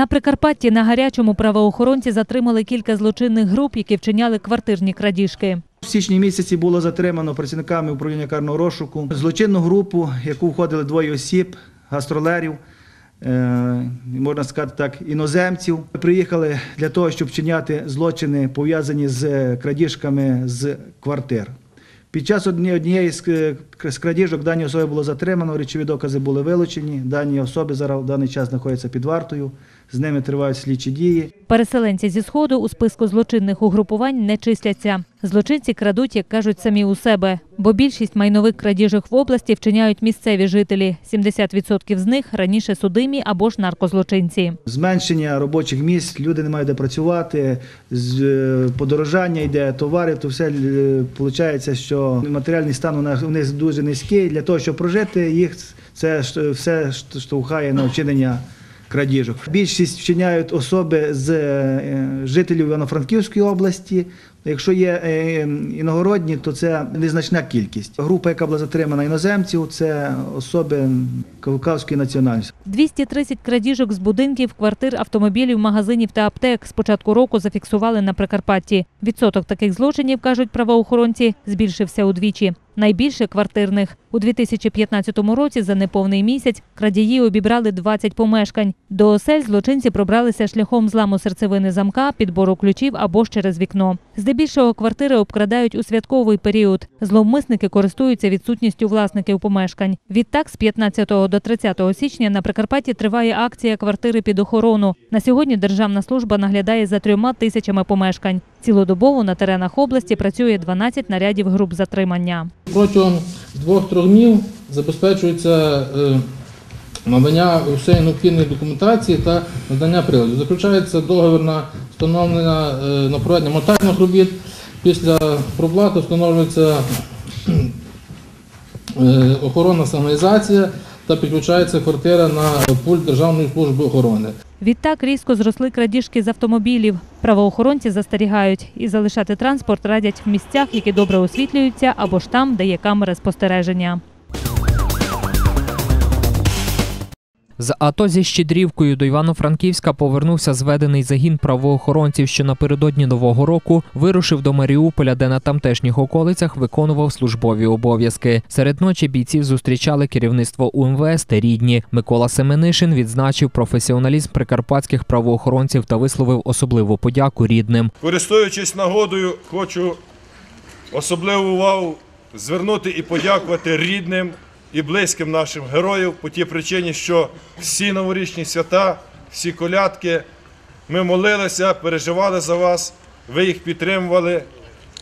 На Прикарпатті на гарячому правоохоронці затримали кілька злочинних груп, які вчиняли квартирні крадіжки. В січні місяці було затримано працівниками управління карного розшуку злочинну групу, в яку входили двоє осіб, гастролерів, е, можна сказати так, іноземців. Приїхали для того, щоб вчиняти злочини, пов'язані з крадіжками з квартир. Під час одні- однієї з е, з крадіжок дані особи було затримано, речові докази були вилучені. Дані особи зараз в даний час знаходяться під вартою. З ними тривають слідчі дії. Переселенці зі сходу у списку злочинних угрупувань не числяться. Злочинці крадуть, як кажуть, самі у себе, бо більшість майнових крадіжок в області вчиняють місцеві жителі. 70% з них раніше судимі або ж наркозлочинці. Зменшення робочих місць, люди не мають де працювати, з- е, подорожання йде товарів, то все виходить, що матеріальний стан у них дуже низький. Для того, щоб прожити їх, це все шт- штовхає на вчинення крадіжок. Більшість вчиняють особи з е, жителів Івано-Франківської області. Якщо є е, іногородні, то це незначна кількість. Група, яка була затримана іноземців, це особи кавказської національності. 230 крадіжок з будинків, квартир, автомобілів, магазинів та аптек з початку року зафіксували на Прикарпатті. Відсоток таких злочинів, кажуть правоохоронці, збільшився удвічі. Найбільше квартирних. У 2015 році за неповний місяць крадії обібрали 20 помешкань. До осель злочинці пробралися шляхом зламу серцевини замка, підбору ключів або ж через вікно. Здебільшого квартири обкрадають у святковий період. Зловмисники користуються відсутністю власників помешкань. Відтак, з 15 до 30 січня на Прикарпатті триває акція квартири під охорону. На сьогодні державна служба наглядає за трьома тисячами помешкань. Цілодобово на теренах області працює 12 нарядів груп затримання. Протягом двох-трьох днів забезпечується е, надання всієї необхідної документації та надання приладів. Заключається договір на встановлення е, на проведення монтажних робіт. Після проплати встановлюється е, охоронна сигналізація та підключається квартира на пульт Державної служби охорони. Відтак різко зросли крадіжки з автомобілів. Правоохоронці застерігають і залишати транспорт радять в місцях, які добре освітлюються, або ж там, де є камери спостереження. З АТО зі Щедрівкою до Івано-Франківська повернувся зведений загін правоохоронців, що напередодні нового року вирушив до Маріуполя, де на тамтешніх околицях виконував службові обов'язки. Серед ночі бійців зустрічали керівництво УМВС та рідні. Микола Семенишин відзначив професіоналізм прикарпатських правоохоронців та висловив особливу подяку рідним. Користуючись нагодою, хочу особливу увагу звернути і подякувати рідним і близьким нашим героїв по тій причині, що всі новорічні свята, всі колядки, ми молилися, переживали за вас, ви їх підтримували,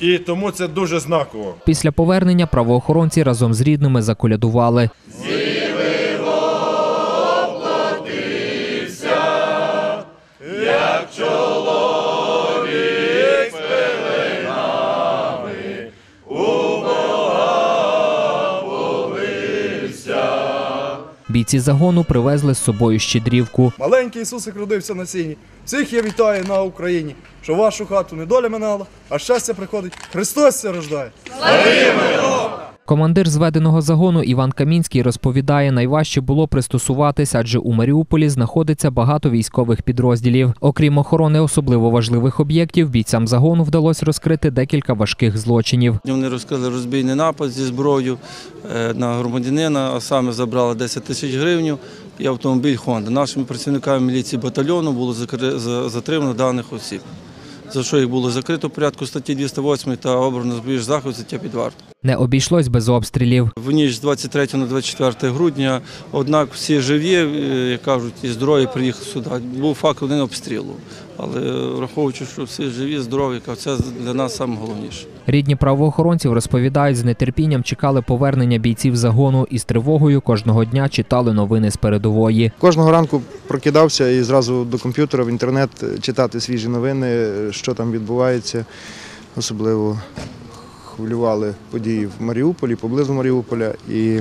і тому це дуже знаково. Після повернення правоохоронці разом з рідними заколядували. Бійці загону привезли з собою щедрівку. Маленький Ісусик родився на сіні. Всіх я вітаю на Україні, що вашу хату не доля минала, а щастя приходить. Христос це рождає. Командир зведеного загону Іван Камінський розповідає, найважче було пристосуватися, адже у Маріуполі знаходиться багато військових підрозділів. Окрім охорони особливо важливих об'єктів, бійцям загону вдалося розкрити декілька важких злочинів. Вони розкрили розбійний напад зі зброєю е, на громадянина, а саме забрали 10 тисяч гривень і автомобіль Honda. Нашими працівниками міліції батальйону було затримано даних осіб, за що їх було закрито в порядку статті 208 та обрано збіж захід взяття під варту. Не обійшлось без обстрілів. В ніч з 23 на 24 грудня, однак всі живі, е, як кажуть, і здорові приїхали сюди. Був факт один обстрілу, але е, враховуючи, що всі живі, здорові, це для нас найголовніше. Рідні правоохоронців розповідають, з нетерпінням чекали повернення бійців загону і з тривогою кожного дня читали новини з передової. Кожного ранку прокидався і зразу до комп'ютера в інтернет читати свіжі новини, що там відбувається. Особливо хвилювали події в Маріуполі, поблизу Маріуполя. І,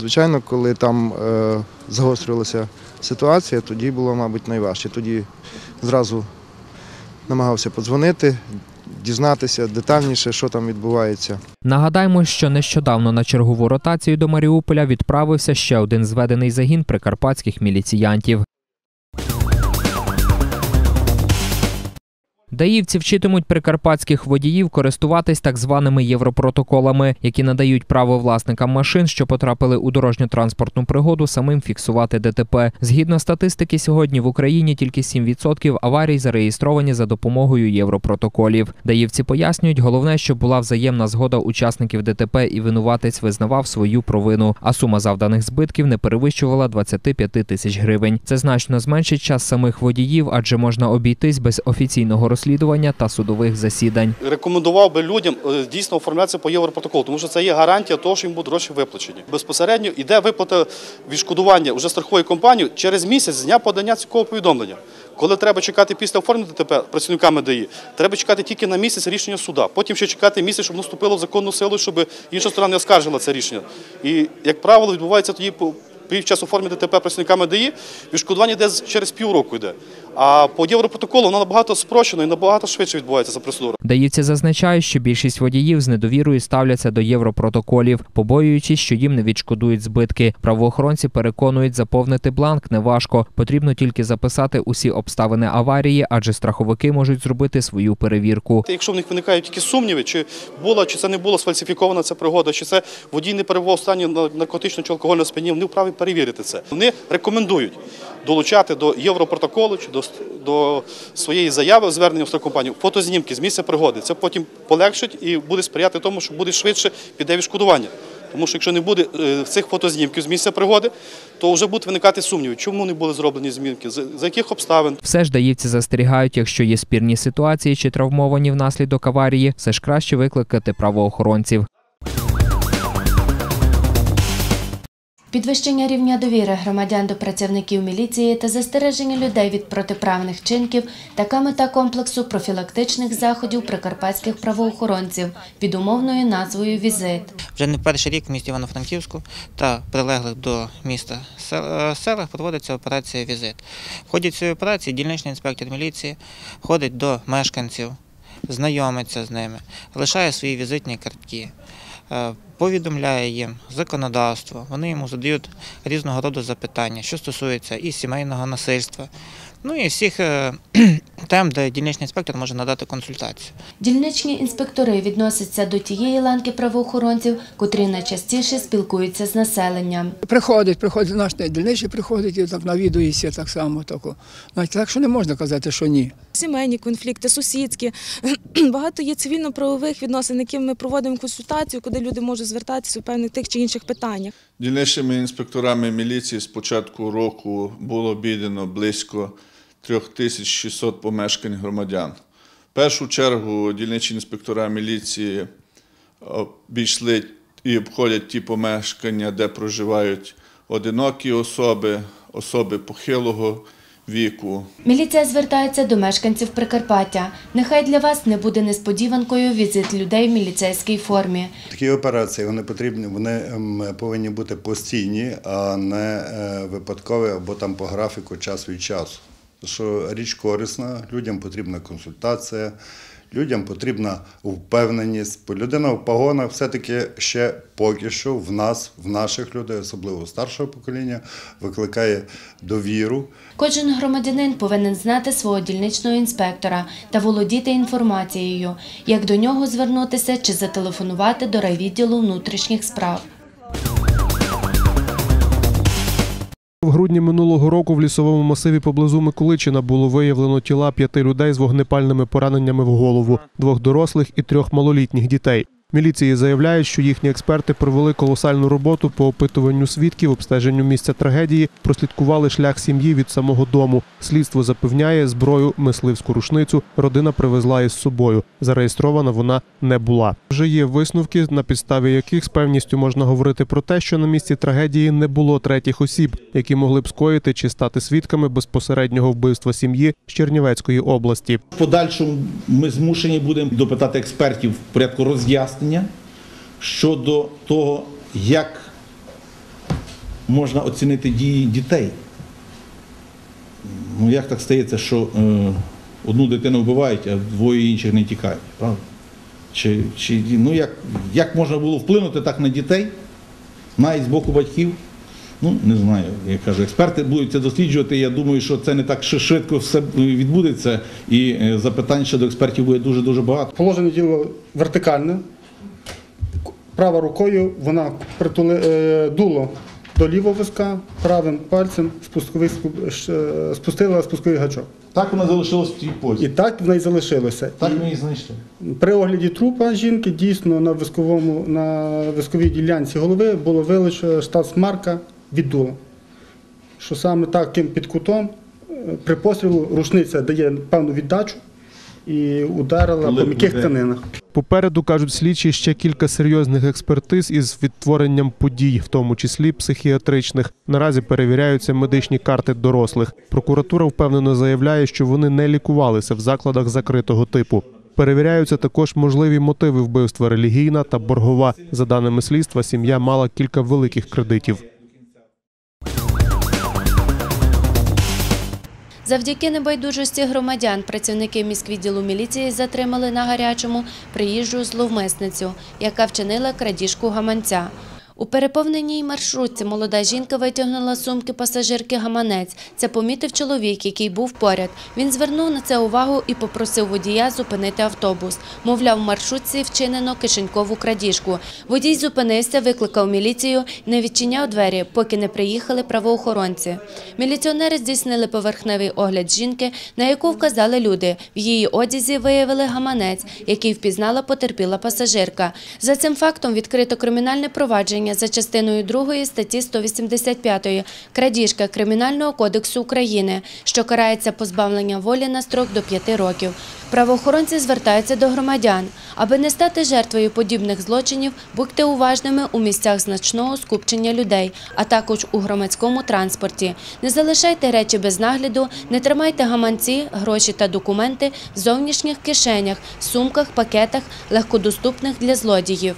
звичайно, коли там е, загострювалася ситуація, тоді було, мабуть, найважче. Тоді зразу намагався подзвонити, дізнатися детальніше, що там відбувається. Нагадаємо, що нещодавно на чергову ротацію до Маріуполя відправився ще один зведений загін прикарпатських міліціянтів. Даївці вчитимуть прикарпатських водіїв користуватись так званими європротоколами, які надають право власникам машин, що потрапили у дорожньо-транспортну пригоду, самим фіксувати ДТП. Згідно статистики, сьогодні в Україні тільки 7% аварій зареєстровані за допомогою європротоколів. Даївці пояснюють, головне, щоб була взаємна згода учасників ДТП і винуватець визнавав свою провину, а сума завданих збитків не перевищувала 25 тисяч гривень. Це значно зменшить час самих водіїв, адже можна обійтись без офіційного розслідування та судових засідань. рекомендував би людям е, дійсно оформлятися по європротоколу, тому що це є гарантія того, що їм будуть гроші виплачені. Безпосередньо йде виплата відшкодування вже страхової компанії через місяць з дня подання цього повідомлення. Коли треба чекати після оформлення ДТП працівниками ДАІ, треба чекати тільки на місяць рішення суда. Потім ще чекати місяць, щоб воно вступило в законну силу, щоб інша сторона не оскаржила це рішення. І, як правило, відбувається тоді під час оформлення ДТП працівниками ДАІ, відшкодування йде через півроку йде. А по європротоколу воно набагато спрощено і набагато швидше відбувається ця процедура. Даївці зазначають, що більшість водіїв з недовірою ставляться до європротоколів, побоюючись, що їм не відшкодують збитки. Правоохоронці переконують, заповнити бланк неважко. Потрібно тільки записати усі обставини аварії, адже страховики можуть зробити свою перевірку. Якщо в них виникають якісь сумніви, чи була, чи це не було сфальсифікована ця пригода, чи це водій не перебував стані на- наркотичного чи алкогольного сп'яніння, вони вправі перевірити це. Вони рекомендують долучати до європротоколу чи до, до своєї заяви звернення в страхкомпанію фотознімки з місця пригоди. Це потім полегшить і буде сприяти тому, що буде швидше піде відшкодування. Тому що якщо не буде е, цих фотознімків з місця пригоди, то вже будуть виникати сумніви, чому не були зроблені змінки, за яких обставин. Все ж даївці застерігають, якщо є спірні ситуації чи травмовані внаслідок аварії, все ж краще викликати правоохоронців. Підвищення рівня довіри громадян до працівників міліції та застереження людей від протиправних чинків така мета комплексу профілактичних заходів прикарпатських правоохоронців під умовною назвою Візит. Вже не перший рік в місті Івано-Франківську та прилеглих до міста е, селах проводиться операція Візит. В ході цієї операції дільничний інспектор міліції ходить до мешканців, знайомиться з ними, лишає свої візитні картки, повідомляє їм законодавство. Вони йому задають різного роду запитання, що стосується і сімейного насильства, ну і всіх е, тем, де дільничний інспектор може надати консультацію. Дільничні інспектори відносяться до тієї ланки правоохоронців, котрі найчастіше спілкуються з населенням. Приходить, приходить наш дільничий, приходить і так навідується так само. Тако. Навіть так, що не можна казати, що ні. Сімейні конфлікти, сусідські. Багато є цивільно-правових відносин, яким ми проводимо консультацію, куди люди можуть звертатися у певних тих чи інших питаннях. Дільничними інспекторами міліції з початку року було обідано близько 3600 помешкань громадян. В першу чергу дільничі інспектора міліції обійшли і обходять ті помешкання, де проживають одинокі особи, особи похилого віку, Міліція звертається до мешканців Прикарпаття. Нехай для вас не буде несподіванкою візит людей в міліцейській формі. Такі операції вони потрібні, вони ем, повинні бути постійні, а не е, випадкові або там по графіку час від часу. Що річ корисна, людям потрібна консультація, людям потрібна впевненість. Людина в погонах все-таки ще поки що в нас, в наших людей, особливо старшого покоління, викликає довіру. Кожен громадянин повинен знати свого дільничного інспектора та володіти інформацією, як до нього звернутися чи зателефонувати до райвідділу внутрішніх справ. В грудні минулого року в лісовому масиві поблизу Миколичина було виявлено тіла п'яти людей з вогнепальними пораненнями в голову, двох дорослих і трьох малолітніх дітей. Міліції заявляють, що їхні експерти провели колосальну роботу по опитуванню свідків, обстеженню місця трагедії, прослідкували шлях сім'ї від самого дому. Слідство запевняє, зброю мисливську рушницю родина привезла із собою. Зареєстрована вона не була. Вже є висновки, на підставі яких з певністю можна говорити про те, що на місці трагедії не було третіх осіб, які могли б скоїти чи стати свідками безпосереднього вбивства сім'ї з Чернівецької області. В подальшому ми змушені будемо допитати експертів в порядку роз'яснення щодо того, як можна оцінити дії дітей. Ну як так стається, що е, одну дитину вбивають, а двоє інших не тікають, правда? Чи, чи, ну як, як можна було вплинути так на дітей, навіть з боку батьків, Ну, не знаю, я кажу, експерти будуть це досліджувати. Я думаю, що це не так швидко все відбудеться, і е, запитань ще до експертів буде дуже-дуже багато. Положене діло вертикальне. Права рукою вона притули, е, дуло до лівого виска, правим пальцем спусковий, е, спустила спусковий гачок. Так вона залишилась в тій позі. І так в неї залишилося. Так ми її знайшли. При огляді трупа жінки дійсно на висковому на висковій ділянці голови було вилучено штат-марка від дула. Що саме таким під кутом е, при пострілу рушниця дає певну віддачу і ударила Коли по м'яких буде? тканинах. Попереду кажуть слідчі ще кілька серйозних експертиз із відтворенням подій, в тому числі психіатричних. Наразі перевіряються медичні карти дорослих. Прокуратура впевнено заявляє, що вони не лікувалися в закладах закритого типу. Перевіряються також можливі мотиви вбивства релігійна та боргова. За даними слідства, сім'я мала кілька великих кредитів. Завдяки небайдужості громадян працівники міськвідділу міліції затримали на гарячому приїжджу зловмисницю, яка вчинила крадіжку гаманця. У переповненій маршрутці молода жінка витягнула сумки пасажирки гаманець. Це помітив чоловік, який був поряд. Він звернув на це увагу і попросив водія зупинити автобус. Мовляв, в маршрутці вчинено кишенькову крадіжку. Водій зупинився, викликав міліцію, не відчиняв двері, поки не приїхали правоохоронці. Міліціонери здійснили поверхневий огляд жінки, на яку вказали люди. В її одязі виявили гаманець, який впізнала потерпіла пасажирка. За цим фактом відкрито кримінальне провадження за частиною 2 статті 185 крадіжка Кримінального кодексу України, що карається позбавленням волі на строк до 5 років. Правоохоронці звертаються до громадян. Аби не стати жертвою подібних злочинів, будьте уважними у місцях значного скупчення людей, а також у громадському транспорті. Не залишайте речі без нагляду, не тримайте гаманці, гроші та документи в зовнішніх кишенях, сумках, пакетах, легкодоступних для злодіїв.